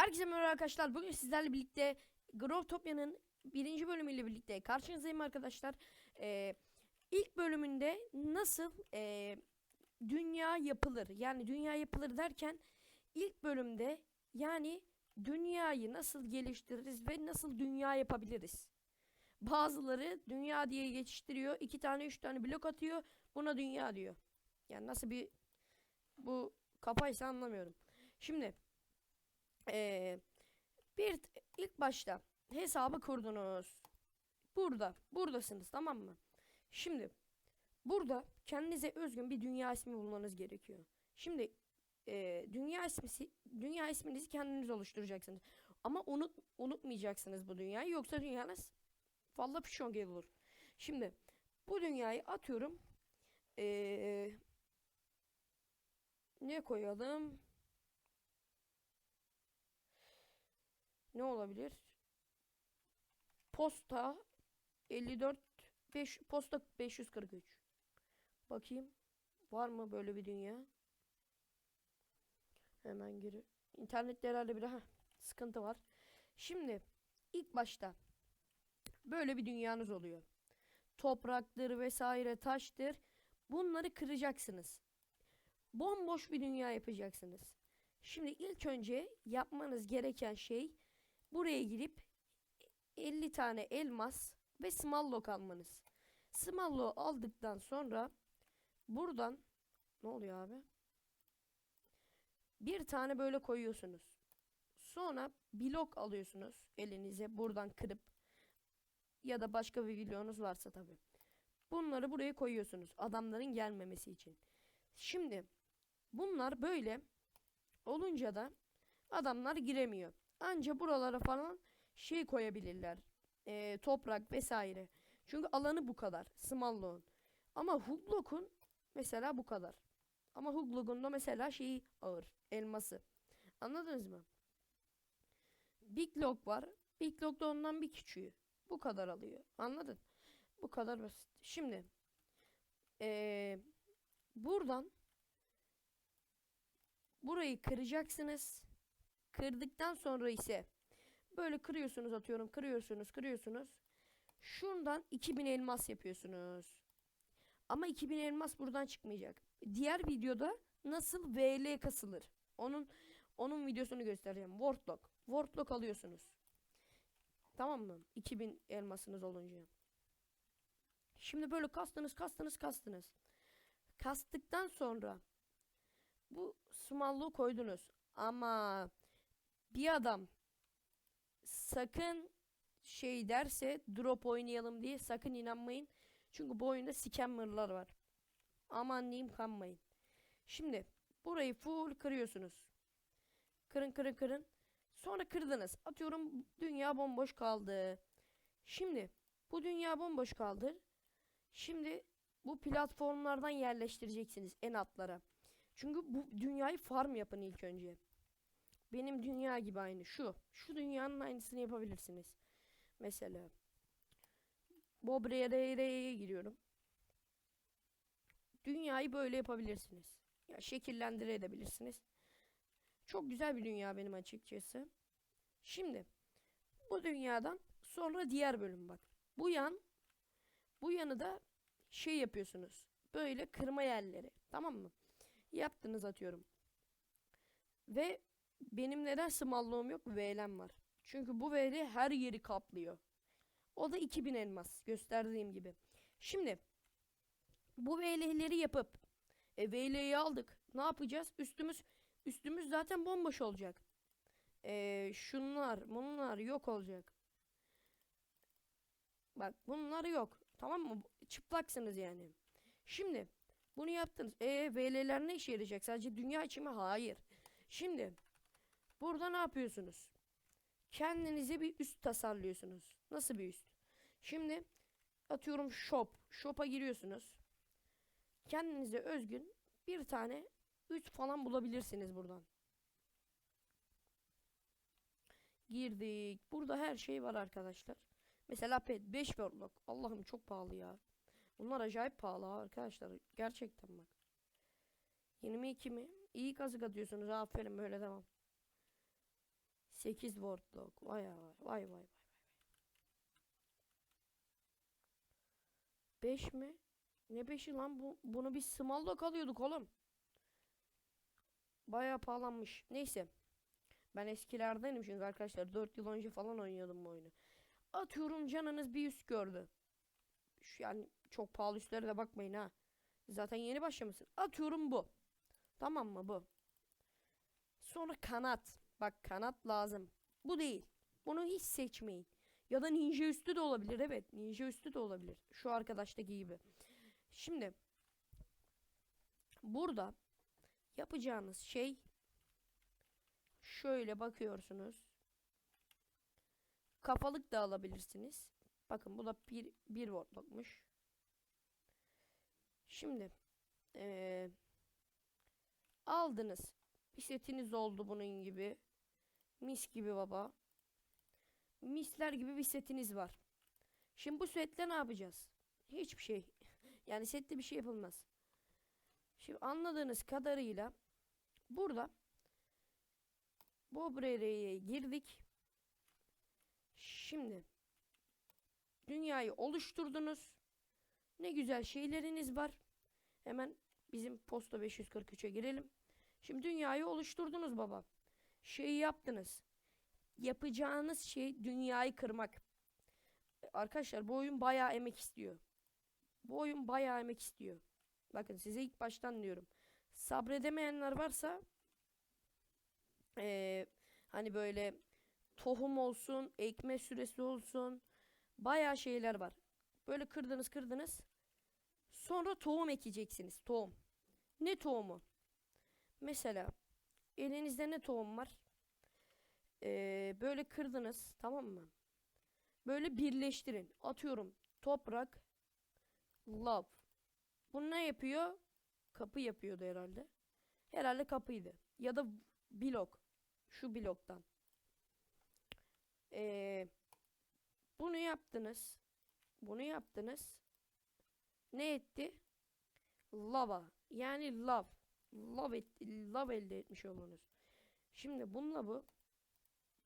Herkese merhaba arkadaşlar. Bugün sizlerle birlikte Growtopia'nın birinci bölümüyle birlikte karşınızdayım arkadaşlar. Ee, ilk bölümünde nasıl e, dünya yapılır? Yani dünya yapılır derken ilk bölümde yani dünyayı nasıl geliştiririz ve nasıl dünya yapabiliriz? Bazıları dünya diye geçiştiriyor. iki tane üç tane blok atıyor. Buna dünya diyor. Yani nasıl bir bu kafaysa anlamıyorum. Şimdi ee, bir ilk başta hesabı kurdunuz. Burada, buradasınız tamam mı? Şimdi burada kendinize özgün bir dünya ismi bulmanız gerekiyor. Şimdi e, dünya ismi dünya isminizi kendiniz oluşturacaksınız. Ama unut unutmayacaksınız bu dünyayı yoksa dünyanız fazla pişon olur. Şimdi bu dünyayı atıyorum. Ee, ne koyalım? Ne olabilir? Posta 54 5 posta 543. Bakayım var mı böyle bir dünya? Hemen geri. İnternette herhalde bir heh, sıkıntı var. Şimdi ilk başta böyle bir dünyanız oluyor. Topraktır vesaire taştır. Bunları kıracaksınız. Bomboş bir dünya yapacaksınız. Şimdi ilk önce yapmanız gereken şey Buraya girip 50 tane elmas ve small lock almanız. Small lock aldıktan sonra buradan ne oluyor abi? Bir tane böyle koyuyorsunuz. Sonra blok alıyorsunuz elinize buradan kırıp ya da başka bir videonuz varsa tabi. Bunları buraya koyuyorsunuz adamların gelmemesi için. Şimdi bunlar böyle olunca da adamlar giremiyor. Anca buralara falan şey koyabilirler. E, toprak vesaire. Çünkü alanı bu kadar. Smalllock'un. Ama Huglok'un mesela bu kadar. Ama Huglok'un da mesela şeyi ağır. Elması. Anladınız mı? Big Lock var. Big Lock da ondan bir küçüğü. Bu kadar alıyor. Anladın? Bu kadar basit. Şimdi ee, buradan burayı kıracaksınız. Kırdıktan sonra ise böyle kırıyorsunuz atıyorum kırıyorsunuz kırıyorsunuz. Şundan 2000 elmas yapıyorsunuz. Ama 2000 elmas buradan çıkmayacak. Diğer videoda nasıl VL kasılır? Onun onun videosunu göstereceğim. Wordlock. Wordlock alıyorsunuz. Tamam mı? 2000 elmasınız olunca. Şimdi böyle kastınız kastınız kastınız. Kastıktan sonra bu small'lığı koydunuz. Ama bir adam sakın şey derse drop oynayalım diye sakın inanmayın. Çünkü bu oyunda scammerlar var. Aman diyeyim kanmayın. Şimdi burayı full kırıyorsunuz. Kırın kırın kırın. Sonra kırdınız. Atıyorum dünya bomboş kaldı. Şimdi bu dünya bomboş kaldı. Şimdi bu platformlardan yerleştireceksiniz en altlara. Çünkü bu dünyayı farm yapın ilk önce. Benim dünya gibi aynı. Şu. Şu dünyanın aynısını yapabilirsiniz. Mesela. Bobrere'ye giriyorum. Dünyayı böyle yapabilirsiniz. Ya şekillendirebilirsiniz. Çok güzel bir dünya benim açıkçası. Şimdi bu dünyadan sonra diğer bölüm bak. Bu yan bu yanı da şey yapıyorsunuz. Böyle kırma yerleri. Tamam mı? Yaptınız atıyorum. Ve benim neden small'luğum yok? VL'm var. Çünkü bu VL her yeri kaplıyor. O da 2000 elmas gösterdiğim gibi. Şimdi bu VL'leri yapıp e, VL'yi aldık. Ne yapacağız? Üstümüz üstümüz zaten bomboş olacak. E, şunlar bunlar yok olacak. Bak bunlar yok. Tamam mı? Çıplaksınız yani. Şimdi bunu yaptınız. E VL'ler ne işe yarayacak? Sadece dünya için mi? Hayır. Şimdi Burada ne yapıyorsunuz? Kendinize bir üst tasarlıyorsunuz. Nasıl bir üst? Şimdi atıyorum shop. Shop'a giriyorsunuz. Kendinize özgün bir tane üst falan bulabilirsiniz buradan. Girdik. Burada her şey var arkadaşlar. Mesela pet 5 worldlock. Allah'ım çok pahalı ya. Bunlar acayip pahalı arkadaşlar. Gerçekten bak. 22 mi? İyi kazık atıyorsunuz. Aferin böyle devam. 8 wordlock. Vay vay vay vay vay. 5 mi? Ne 5'i lan bu? Bunu biz small lock alıyorduk oğlum. Bayağı pahalanmış. Neyse. Ben eskilerdenim çünkü arkadaşlar 4 yıl önce falan oynuyordum bu oyunu. Atıyorum canınız bir üst gördü. Şu yani çok pahalı üstlere de bakmayın ha. Zaten yeni başlamışsın. Atıyorum bu. Tamam mı bu? Sonra kanat. Bak kanat lazım. Bu değil. Bunu hiç seçmeyin. Ya da ninja üstü de olabilir. Evet ninja üstü de olabilir. Şu arkadaştaki gibi. Şimdi burada yapacağınız şey şöyle bakıyorsunuz. Kafalık da alabilirsiniz. Bakın bu da bir, bir voltlukmuş. Şimdi eee, aldınız. Bir setiniz oldu bunun gibi. Mis gibi baba. Misler gibi bir setiniz var. Şimdi bu setle ne yapacağız? Hiçbir şey. Yani sette bir şey yapılmaz. Şimdi anladığınız kadarıyla burada bu buraya girdik. Şimdi dünyayı oluşturdunuz. Ne güzel şeyleriniz var. Hemen bizim posta 543'e girelim. Şimdi dünyayı oluşturdunuz baba. Şeyi yaptınız. Yapacağınız şey dünyayı kırmak. Arkadaşlar bu oyun bayağı emek istiyor. Bu oyun bayağı emek istiyor. Bakın size ilk baştan diyorum. Sabredemeyenler varsa eee, hani böyle tohum olsun, ekme süresi olsun. Bayağı şeyler var. Böyle kırdınız kırdınız. Sonra tohum ekeceksiniz. Tohum. Ne tohumu? Mesela elinizde ne tohum var? Ee, böyle kırdınız tamam mı? Böyle birleştirin. Atıyorum toprak, love. Bu ne yapıyor? Kapı yapıyordu herhalde. Herhalde kapıydı. Ya da blok. Şu bloktan. Ee, bunu yaptınız. Bunu yaptınız. Ne etti? Lava. Yani love. Love, et, love elde etmiş oldunuz. Şimdi bununla bu.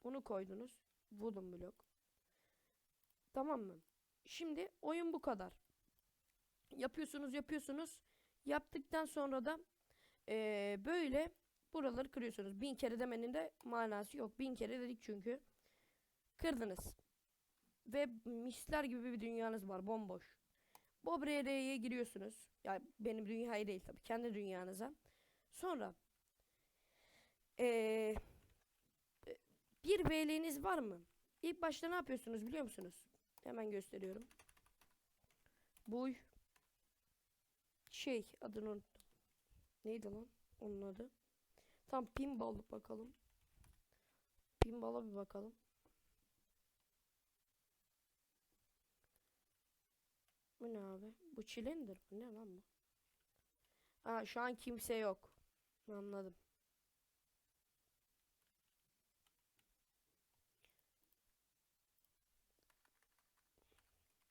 Bunu koydunuz. Wooden blok. Tamam mı? Şimdi oyun bu kadar. Yapıyorsunuz yapıyorsunuz. Yaptıktan sonra da eee, böyle buraları kırıyorsunuz. Bin kere demenin de manası yok. Bin kere dedik çünkü. Kırdınız. Ve misler gibi bir dünyanız var. Bomboş. Bob RR'ye giriyorsunuz. Yani benim dünyayı değil tabii. Kendi dünyanıza. Sonra eee, bir VL'niz var mı? İlk başta ne yapıyorsunuz biliyor musunuz? Hemen gösteriyorum. Buy şey adını unuttum. Neydi lan onun adı? Tam pinball bakalım. Pinball'a bir bakalım. Bu ne abi? Bu çilendir. Bu ne lan bu? Aa şu an kimse yok. Anladım.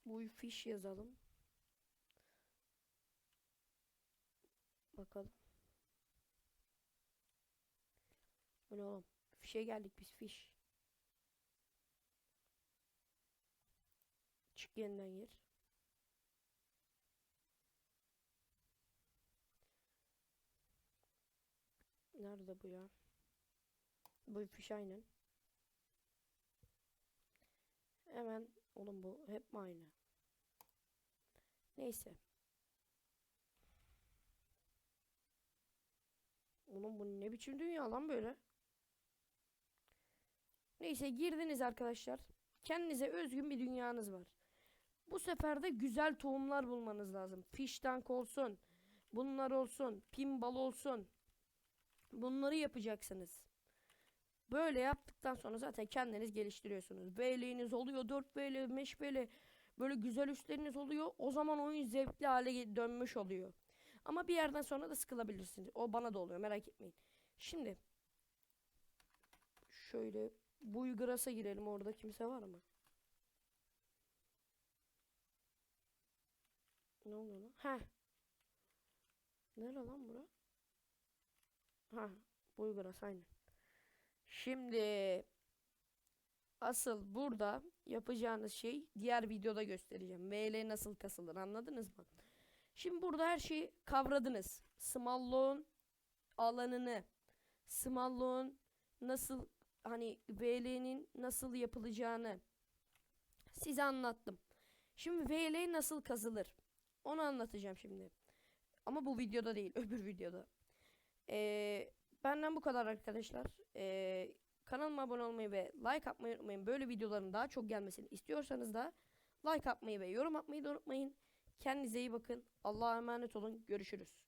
Bu fiş yazalım. Bakalım. Bu ne oğlum? Fişe geldik biz fiş. Çık yeniden gir. Nerede bu ya? Bu fiş aynen. Hemen oğlum bu hep mi aynı? Neyse. Oğlum bu ne biçim dünya lan böyle? Neyse girdiniz arkadaşlar. Kendinize özgün bir dünyanız var. Bu sefer de güzel tohumlar bulmanız lazım. Fish tank olsun. Bunlar olsun. Pinball olsun. Bunları yapacaksınız. Böyle yaptıktan sonra zaten kendiniz geliştiriyorsunuz. VL'niz oluyor. 4 VL, 5 VL. Böyle güzel üstleriniz oluyor. O zaman oyun zevkli hale dönmüş oluyor. Ama bir yerden sonra da sıkılabilirsiniz. O bana da oluyor merak etmeyin. Şimdi şöyle Buygras'a girelim. Orada kimse var mı? Ne oluyor lan? Heh. Nere lan bura? Ha, Bulgaras aynen. Şimdi asıl burada yapacağınız şey diğer videoda göstereceğim. VL nasıl kasılır anladınız mı? Şimdi burada her şeyi kavradınız. Small loan alanını, small loan nasıl hani VL'nin nasıl yapılacağını size anlattım. Şimdi VL nasıl kazılır? Onu anlatacağım şimdi. Ama bu videoda değil, öbür videoda. Ee, benden bu kadar arkadaşlar. Ee, kanalıma abone olmayı ve like atmayı unutmayın. Böyle videoların daha çok gelmesini istiyorsanız da like atmayı ve yorum atmayı da unutmayın. Kendinize iyi bakın. Allah'a emanet olun. Görüşürüz.